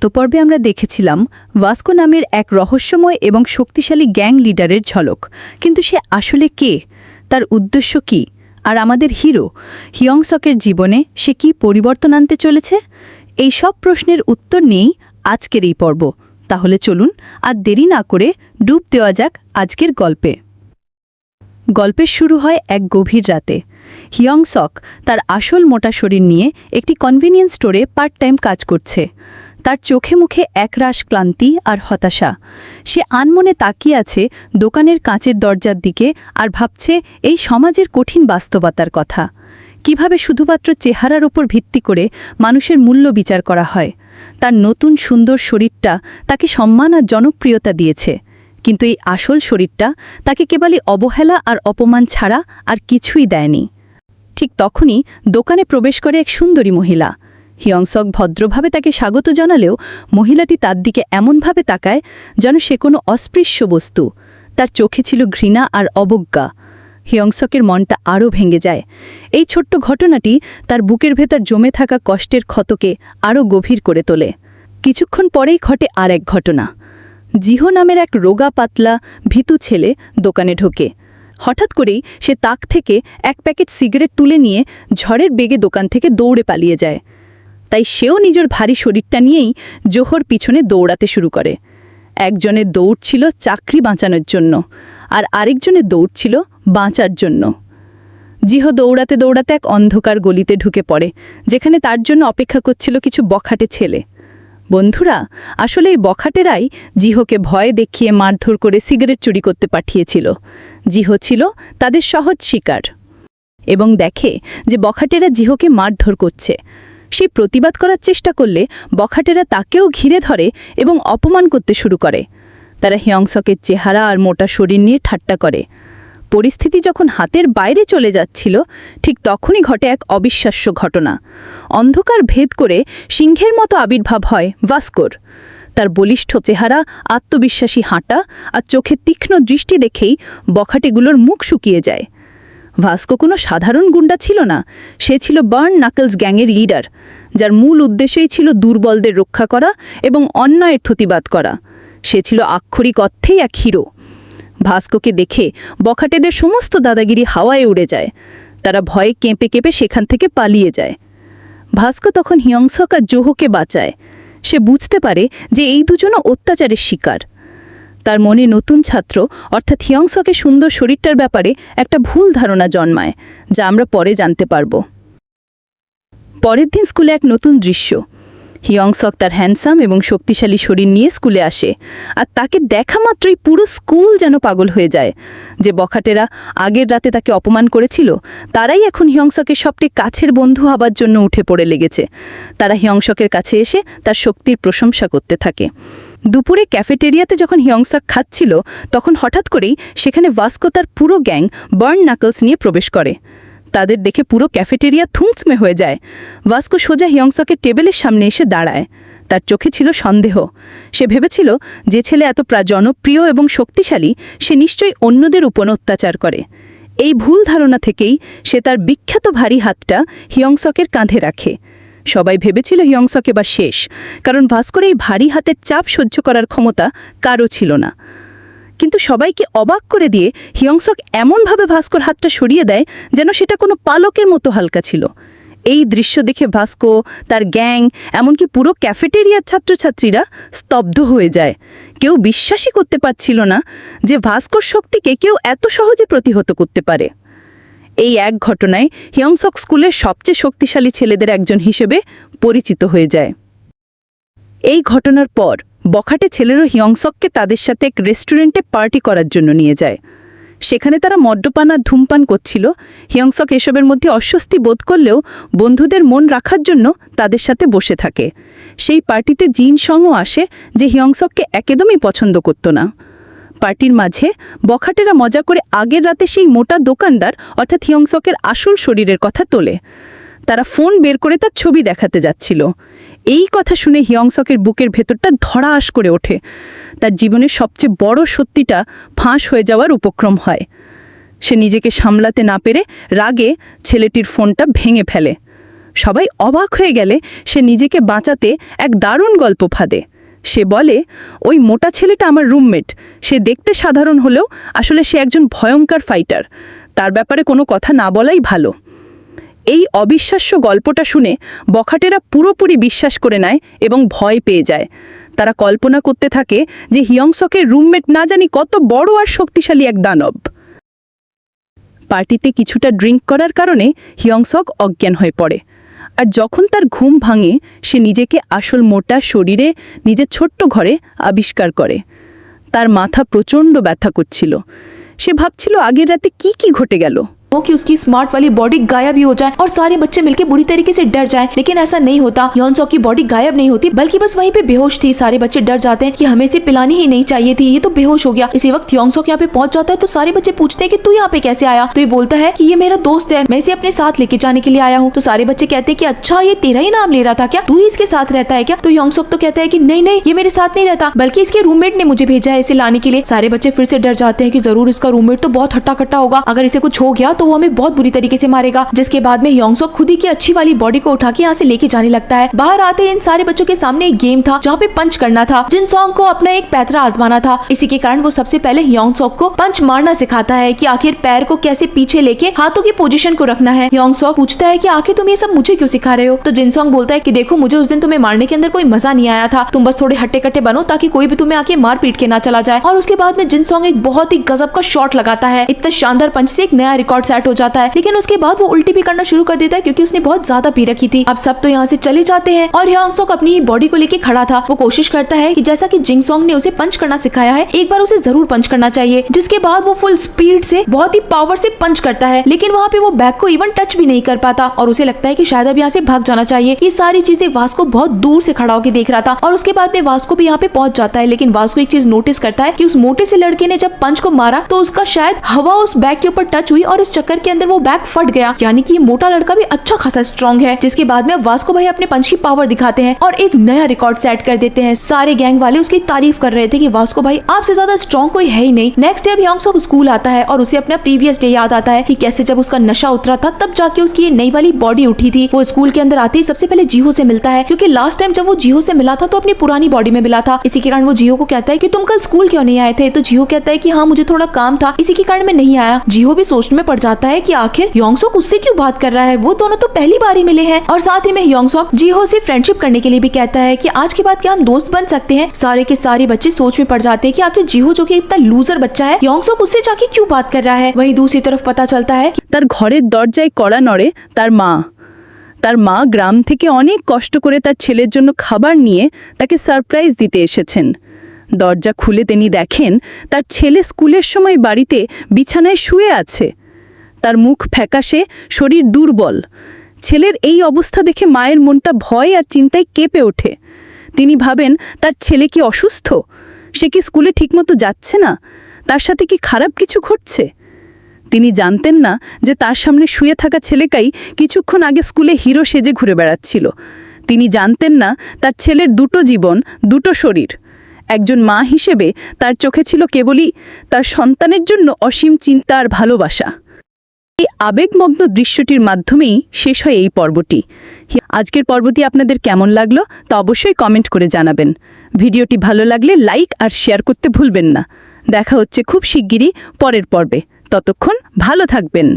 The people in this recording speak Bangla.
গত পর্বে আমরা দেখেছিলাম ভাস্কো নামের এক রহস্যময় এবং শক্তিশালী গ্যাং লিডারের ঝলক। কিন্তু সে আসলে কে? তার উদ্দেশ্য কি? আর আমাদের হিরো, হিয়ংসকের জীবনে সে কি পরিবর্তন আনতে চলেছে? এই সব প্রশ্নের উত্তর নিয়েই আজকের এই পর্ব। তাহলে চলুন আর দেরি না করে ডুব দেওয়া যাক আজকের গল্পে। গল্পের শুরু হয় এক গভীর রাতে। হিয়ংসক তার আসল মোটা শরীর নিয়ে একটি কনভিনিয়েন্স স্টোরে পার্ট টাইম কাজ করছে। তার চোখে মুখে একরাশ ক্লান্তি আর হতাশা। সে আনমনে তাকিয়ে আছে দোকানের কাঁচের দরজার দিকে আর ভাবছে এই সমাজের কঠিন বাস্তবতার কথা। কীভাবে শুধুমাত্র চেহারার ওপর ভিত্তি করে মানুষের মূল্য বিচার করা হয়? তার নতুন সুন্দর শরীরটা তাকে সম্মান আর জনপ্রিয়তা দিয়েছে। কিন্তু এই আসল শরীরটা তাকে কেবলই অবহেলা আর অপমান ছাড়া আর কিছুই দেয়নি। ঠিক তখনই দোকানে প্রবেশ করে এক সুন্দরী মহিলা। হিয়ংসক ভদ্রভাবে তাকে স্বাগত জানালেও মহিলাটি তার দিকে এমনভাবে তাকায় যেন সে কোনো অস্পৃশ্য বস্তু। তার চোখে ছিল ঘৃণা আর অবজ্ঞা। হিয়ংসকের মনটা আরও ভেঙে যায়। এই ছোট্ট ঘটনাটি তার বুকের ভেতর জমে থাকা কষ্টের ক্ষতকে আরও গভীর করে তোলে। কিছুক্ষণ পরেই ঘটে আর এক ঘটনা। জিহো নামের এক রোগা পাতলা ভীতু ছেলে দোকানে ঢোকে। হঠাৎ করেই সে তাক থেকে এক প্যাকেট সিগারেট তুলে নিয়ে ঝড়ের বেগে দোকান থেকে দৌড়ে পালিয়ে যায়। তাই সেও নিজের ভারী শরীরটা নিয়েই জোহর পিছনে দৌড়াতে শুরু করে। একজনের দৌড় ছিল চাকরি বাঁচানোর জন্য আর আরেকজনের দৌড় ছিল বাঁচার জন্য। জিহ দৌড়াতে দৌড়াতে এক অন্ধকার গলিতে ঢুকে পড়ে, যেখানে তার জন্য অপেক্ষা করছিল কিছু বখাটে ছেলে। বন্ধুরা, আসলে এই বখাটেরাই জিহকে ভয় দেখিয়ে মারধর করে সিগারেট চুরি করতে পাঠিয়েছিল। জিহ ছিল তাদের সহজ শিকার। এবং দেখে যে বখাটেরা জিহকে মারধর করছে। সে প্রতিবাদ করার চেষ্টা করলে বখাটেরা তাকেও ঘিরে ধরে এবং অপমান করতে শুরু করে। তারা হিয়ংসকের চেহারা আর মোটা শরীর নিয়ে ঠাট্টা করে। পরিস্থিতি যখন হাতের বাইরে চলে যাচ্ছিল, ঠিক তখনই ঘটে এক অবিশ্বাস্য ঘটনা। অন্ধকার ভেদ করে সিংহের মতো আবির্ভাব হয় ভাস্কর। তার বলিষ্ঠ চেহারা, আত্মবিশ্বাসী হাঁটা আর চোখে তীক্ষ্ণ দৃষ্টি দেখেই বখাটেগুলোর মুখ শুকিয়ে যায়। ভাস্কো কোনো সাধারণ গুন্ডা ছিল না। সে ছিল বার্ন নাকলস গ্যাংয়ের লিডার, যার মূল উদ্দেশ্যই ছিল দুর্বলদের রক্ষা করা এবং অন্যায়ের প্রতিবাদ করা। সে ছিল আক্ষরিক অর্থেই এক হিরো। ভাস্কোকে দেখে বখাটেদের সমস্ত দাদাগিরি হাওয়ায় উড়ে যায়। তারা ভয়ে কেঁপে কেঁপে সেখান থেকে পালিয়ে যায়। ভাস্কো তখন হিয়ংসক আর জোহকে বাঁচায়। সে বুঝতে পারে যে এই দুজনও অত্যাচারের শিকার। তার মনে নতুন ছাত্র, অর্থাৎ হিয়ংসকের সুন্দর শরীরটার ব্যাপারে একটা ভুল ধারণা জন্মায়, যা আমরা পরে জানতে পারব। পরের দিন স্কুলে এক নতুন দৃশ্য। হিয়ংসক তার হ্যান্ডসাম এবং শক্তিশালী শরীর নিয়ে স্কুলে আসে, আর তাকে দেখা মাত্রই পুরো স্কুল যেন পাগল হয়ে যায়। যে বখাটেরা আগের রাতে তাকে অপমান করেছিল, তারাই এখন হিয়ংসকের সবটি কাছের বন্ধু হবার জন্য উঠে পড়ে লেগেছে। তারা হিয়ংসকের কাছে এসে তার শক্তির প্রশংসা করতে থাকে। দুপুরে ক্যাফেটেরিয়াতে যখন হিয়ংসাক খাচ্ছিল, তখন হঠাৎ করেই সেখানে ভাস্কো তার পুরো গ্যাং বার্ন নাকলস নিয়ে প্রবেশ করে। তাদের দেখে পুরো ক্যাফেটেরিয়া থুমচমে হয়ে যায়। ভাস্কো সোজা হিয়ংসকের টেবিলের সামনে এসে দাঁড়ায়। তার চোখে ছিল সন্দেহ। সে ভেবেছিল যে ছেলে এত প্রা জনপ্রিয় এবং শক্তিশালী, সে নিশ্চয়ই অন্যদের উপর অত্যাচার করে। এই ভুল ধারণা থেকেই সে তার বিখ্যাত ভারী হাতটা হিয়ংসকের কাঁধে রাখে। সবাই ভেবেছিল হিয়ংসক এবার শেষ, কারণ ভাস্কর এই ভারী হাতের চাপ সহ্য করার ক্ষমতা কারও ছিল না। কিন্তু সবাইকে অবাক করে দিয়ে হিয়ংসক এমনভাবে ভাস্কর হাতটা সরিয়ে দেয় যেন সেটা কোনো পালকের মতো হালকা ছিল। এই দৃশ্য দেখে ভাস্কো, তার গ্যাং, এমনকি পুরো ক্যাফেটেরিয়ার ছাত্রছাত্রীরা স্তব্ধ হয়ে যায়। কেউ বিশ্বাসই করতে পারছিল না যে ভাস্কর শক্তিকে কেউ এত সহজে প্রতিহত করতে পারে। এই এক ঘটনায় হিয়ংসক স্কুলের সবচেয়ে শক্তিশালী ছেলেদের একজন হিসেবে পরিচিত হয়ে যায়। এই ঘটনার পর বখাটে ছেলেরও হিয়ংসককে তাদের সাথে এক রেস্টুরেন্টে পার্টি করার জন্য নিয়ে যায়। সেখানে তারা মদ্যপান আর ধূমপান করছিল। হিয়ংসক এসবের মধ্যে অস্বস্তি বোধ করলেও বন্ধুদের মন রাখার জন্য তাদের সাথে বসে থাকে। সেই পার্টিতে জিন সংও আসে যে হিয়ংসককে একদমই পছন্দ করত না। পার্টির মাঝে বখাটেরা মজা করে আগের রাতে সেই মোটা দোকানদার, অর্থাৎ হিয়ংসকের আসল শরীরের কথা তোলে। তারা ফোন বের করে তার ছবি দেখাতে যাচ্ছিল। এই কথা শুনে হিয়ংসকের বুকের ভেতরটা ধড়াস করে ওঠে। তার জীবনের সবচেয়ে বড় সত্যিটা ফাঁস হয়ে যাওয়ার উপক্রম হয়। সে নিজেকে সামলাতে না পেরে রাগে ছেলেটির ফোনটা ভেঙে ফেলে। সবাই অবাক হয়ে গেলে সে নিজেকে বাঁচাতে এক দারুণ গল্প ফাঁদে। সে বলে, ওই মোটা ছেলেটা আমার রুমমেট। সে দেখতে সাধারণ হলেও আসলে সে একজন ভয়ঙ্কর ফাইটার। তার ব্যাপারে কোনো কথা না বলাই ভালো। এই অবিশ্বাস্য গল্পটা শুনে বখাটেরা পুরোপুরি বিশ্বাস করে নেয় এবং ভয় পেয়ে যায়। তারা কল্পনা করতে থাকে যে হিয়ংসকের রুমমেট না জানি কত বড় আর শক্তিশালী এক দানব। পার্টিতে কিছুটা ড্রিঙ্ক করার কারণে হিয়ংসক অজ্ঞান হয়ে পড়ে। আর যখন তার ঘুম ভাঙে, সে নিজেকে আসল মোটা শরীরে, নিজের ছোট্ট ঘরে আবিষ্কার করে। তার মাথা প্রচণ্ড ব্যথা করছিল। সে ভাবছিল, আগের রাতে কি কি ঘটে গেল? वो कि उसकी स्मार्ट वाली बॉडी गायब ही हो जाए और सारे बच्चे मिलके बुरी तरीके से डर जाएँ। लेकिन ऐसा नहीं होता। यौन सॉक की बॉडी गायब नहीं होती, बल्कि बस वहीं पे बेहोश थी। सारे बच्चे डर जाते हैं कि हमें इसे पिलानी ही नहीं चाहिए थी। ये तो बेहोश हो गया। इसी वक्त यौन सॉक यहाँ पे पहुँच जाता है तो सारे बच्चे पूछते हैं कि तू यहाँ पे कैसे आया? तो ये बोलता है कि ये मेरा दोस्त है। मैं इसे अपने साथ लेके जाने के लिए आया हूँ। तो सारे बच्चे कहते हैं कि अच्छा ये तेरा ही नाम ले रहा था क्या? तू ही इसके साथ रहता है क्या? तो यौन सॉक तो कहता है कि नहीं नहीं, ये मेरे साथ नहीं रहता, बल्कि इसके रूममेट ने मुझे भेजा है इसे लाने के लिए। सारे बच्चे फिर से डर जाते हैं कि ज़रूर इसका रूममेट तो बहुत हट्टा कट्टा होगा। अगर इसे कुछ हो गया तो वो हमें बहुत बुरी तरीके से मारेगा, जिसके बाद में योंगसोक खुद ही की अच्छी वाली बॉडी को उठा के यहाँ से लेके जाने लगता है। बाहर आते इन सारे बच्चों के सामने एक गेम था, जहाँ पे पंच करना था, जिन सॉन्ग को अपना एक पैतरा आजमाना था। इसी के कारण वो सबसे पहले योंगसोक को पंच मारना सिखाता है की आखिर पैर को कैसे पीछे लेके हाथों की पोजिशन को रखना है। योंगसोक पूछता है की आखिर तुम ये सब मुझे क्यों सिखा रहे हो? तो जिनसोंग बोलता है कि देखो, मुझे उस दिन तुम्हें मारने के अंदर कोई मज़ा नहीं आया था। तुम बस थोड़े हट्टे कट्टे बनो, ताकि कोई भी तुम्हें आके मार पीट के ना चला जाए। और उसके बाद में जिन सॉन्ग एक बहुत ही गजब का शॉट लगाता है, इतना शानदार पंच से एक नया रिकॉर्ड सेट हो जाता है। लेकिन उसके बाद वो उल्टी भी करना शुरू कर देता है क्योंकि उसने बहुत ज़्यादा पी रखी थी। अब सब तो यहाँ से चले जाते हैं और योंगसोक अपनी ही बॉडी को लेके खड़ा था। वो कोशिश करता है कि जैसा कि जिंगसोंग ने उसे पंच करना सिखाया है, एक बार उसे ज़रूर पंच करना चाहिए, जिसके बाद वो फुल स्पीड से, बहुत ही पावर से पंच करता है। लेकिन वहाँ पे वो बैग को इवन टच भी नहीं कर पाता और उसे लगता है कि शायद अब यहाँ से भाग जाना चाहिए। ये सारी चीज़ें वास्को बहुत दूर से खड़ा होकर देख रहा था और उसके बाद में वास्को भी यहाँ पे पहुँच जाता है। लेकिन वास्को एक चीज़ नोटिस करता है कि उस मोटे से लड़के ने जब पंच को मारा तो उसका शायद हवा उस बैग के ऊपर टच हुई और इस चक्कर के अंदर वो बैग फट गया। यानी कि मोटा लड़का भी अच्छा खासा स्ट्रॉन्ग है, जिसके बाद में वास्को भाई अपने पंच की पावर दिखाते हैं और एक नया रिकॉर्ड सेट कर देते हैं। सारे गैंग वाले उसकी तारीफ़ कर रहे थे कि वास्को भाई आपसे ज़्यादा स्ट्रॉन्ग कोई है ही नहीं। नेक्स्ट डे अब योंगसोक स्कूल आता है और उसे अपना प्रीवियस डे याद आता है कि कैसे जब उसका नशा उतरा था, तब जाके उसकी नई वाली बॉडी उठी थी। वो स्कूल के अंदर आते ही सबसे पहले जीहो से मिलता है, क्योंकि लास्ट टाइम जब वो जीहो से मिला था तो अपनी पुरानी बॉडी में मिला था। इसी के कारण वो जियो को कहता है कि तुम कल स्कूल क्यों नहीं आए थे? तो जियो कहता है कि हाँ मुझे थोड़ा काम था, इसी के कारण मैं नहीं आया। जियो भी सोचने में पड़ जाता है कि आखिर योंगसोक उससे क्यों बात कर रहा है वो दोनों तो पहली बार ही मिले हैं और साथ ही में योंगसोक जिहो से फ्रेंडशिप करने के लिए भी कहता है कि आज के बाद क्या हम दोस्त बन सकते हैं सारे के सारे बच्चे सोच में पड़ जाते हैं कि आखिर जिहो जो कि इतना लूजर बच्चा है योंगसोक उससे जाके क्यों बात कर रहा है वहीं दूसरी तरफ पता चलता है कि তার ঘরের দরজায় কড়া নড়ে তার মা তার মা গ্রাম থেকে অনেক কষ্ট করে তার ছেলের জন্য খাবার নিয়ে তাকে সারপ্রাইজ দিতে এসেছেন দরজা খুলে তিনি দেখেন তার ছেলে স্কুলের সময় বাড়িতে বিছানায় শুয়ে আছে তার মুখ ফ্যাকাশে, শরীর দুর্বল। ছেলের এই অবস্থা দেখে মায়ের মনটা ভয় আর চিন্তায় কেঁপে ওঠে। তিনি ভাবেন, তার ছেলে কি অসুস্থ? সে কি স্কুলে ঠিকমতো যাচ্ছে না? তার সাথে কি খারাপ কিছু ঘটছে? তিনি জানতেন না যে তার সামনে শুয়ে থাকা ছেলেকাই কিছুক্ষণ আগে স্কুলে হিরো সেজে ঘুরে বেড়াচ্ছিল। তিনি জানতেন না তার ছেলের দুটো জীবন, দুটো শরীর। একজন মা হিসেবে তার চোখে ছিল কেবলই তার সন্তানের জন্য অসীম চিন্তা আর ভালোবাসা। এই আবেগমগ্ন দৃশ্যটির মাধ্যমেই শেষ হয় এই পর্বটি। আজকের পর্বটি আপনাদের কেমন লাগল তা অবশ্যই কমেন্ট করে জানাবেন। ভিডিওটি ভালো লাগলে লাইক আর শেয়ার করতে ভুলবেন না। দেখা হচ্ছে খুব শিগগিরই পরের পর্বে। ততক্ষণ ভালো থাকবেন।